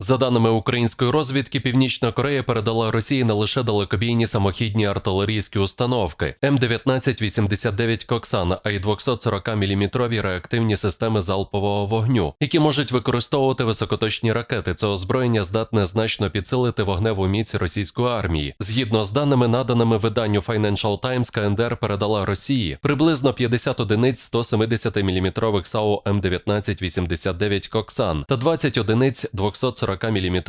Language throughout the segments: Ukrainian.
За даними української розвідки, Північна Корея передала Росії не лише далекобійні самохідні артилерійські установки М1989 Коксан, а й 240-мм реактивні системи залпового вогню, які можуть використовувати високоточні ракети. Це озброєння здатне значно підсилити вогневу міць російської армії. Згідно з даними, наданими виданню Financial Times, КНДР передала Росії приблизно 50 одиниць 170-мм САУ М1989 Коксан та 20 одиниць 240 мм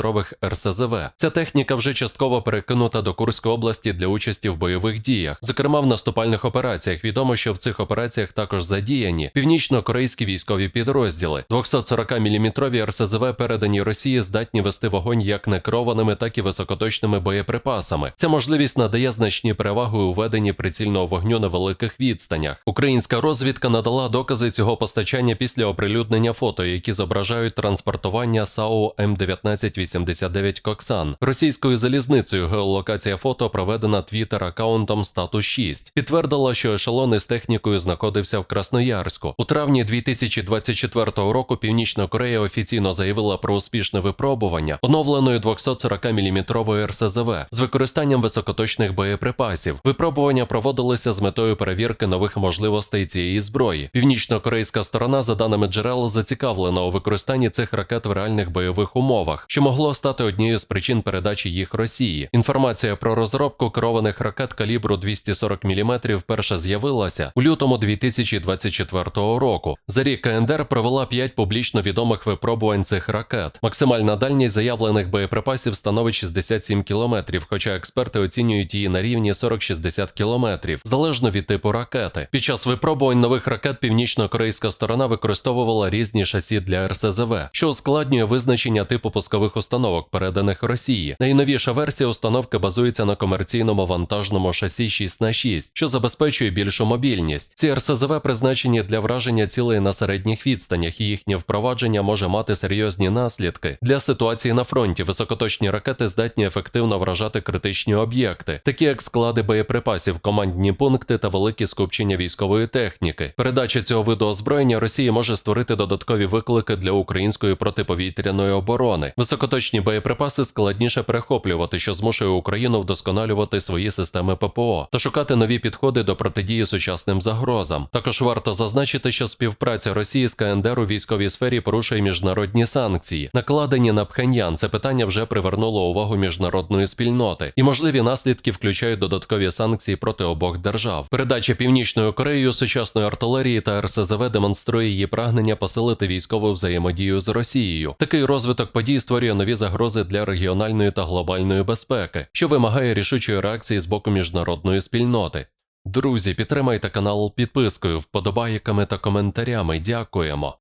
РСЗВ. Ця техніка вже частково перекинута до Курської області для участі в бойових діях, зокрема в наступальних операціях. Відомо, що в цих операціях також задіяні північно-корейські військові підрозділи. 240 мм РСЗВ передані Росії здатні вести вогонь як некерованими, так і високоточними боєприпасами. Ця можливість надає значні переваги у веденні прицільного вогню на великих відстанях. Українська розвідка надала докази цього постачання після оприлюднення фото, які зображають транспортування САУ М1989 Коксан. Російською залізницею геолокація фото проведена твіттер аккаунтом статус 6. Підтвердила, що ешелон із технікою знаходився в Красноярську. У травні 2024 року Північна Корея офіційно заявила про успішне випробування оновленої 240-мм РСЗВ з використанням високоточних боєприпасів. Випробування проводилися з метою перевірки нових можливостей цієї зброї. Північно-корейська сторона, за даними джерел, зацікавлена у використанні цих ракет в реальних бойових умовах, що могло стати однією з причин передачі їх Росії. Інформація про розробку керованих ракет калібру 240 мм вперше з'явилася у лютому 2024 року. За рік КНДР провела 5 публічно відомих випробувань цих ракет. Максимальна дальність заявлених боєприпасів становить 67 км, хоча експерти оцінюють її на рівні 40-60 км, залежно від типу ракети. Під час випробувань нових ракет північно-корейська сторона використовувала різні шасі для РСЗВ, що ускладнює визначення типу пускових установок, переданих Росії. Найновіша версія установки базується на комерційному вантажному шасі 6 х 6 що забезпечує більшу мобільність. Ці РСЗВ призначені для враження цілей на середніх відстанях, і їхнє впровадження може мати серйозні наслідки для ситуації на фронті. Високоточні ракети здатні ефективно вражати критичні об'єкти, такі як склади боєприпасів, командні пункти та великі скупчення військової техніки. Передача цього виду озброєння Росії може створити додаткові виклики для української протиповітряної оборони. Високоточні боєприпаси складніше перехоплювати, що змушує Україну вдосконалювати свої системи ППО та шукати нові підходи до протидії сучасним загрозам. Також варто зазначити, що співпраця Росії з КНДР у військовій сфері порушує міжнародні санкції, накладені на Пхеньян. Це питання вже привернуло увагу міжнародної спільноти, і можливі наслідки включають додаткові санкції проти обох держав. Передача північною Кореєю сучасної артилерії та РСЗВ демонструє її прагнення посилити військову взаємодію з Росією. Такий розвиток подій створює нові загрози для регіональної та глобальної безпеки, що вимагає рішучої реакції з боку міжнародної спільноти. Друзі, підтримайте канал підпискою, вподобайками та коментарями. Дякуємо.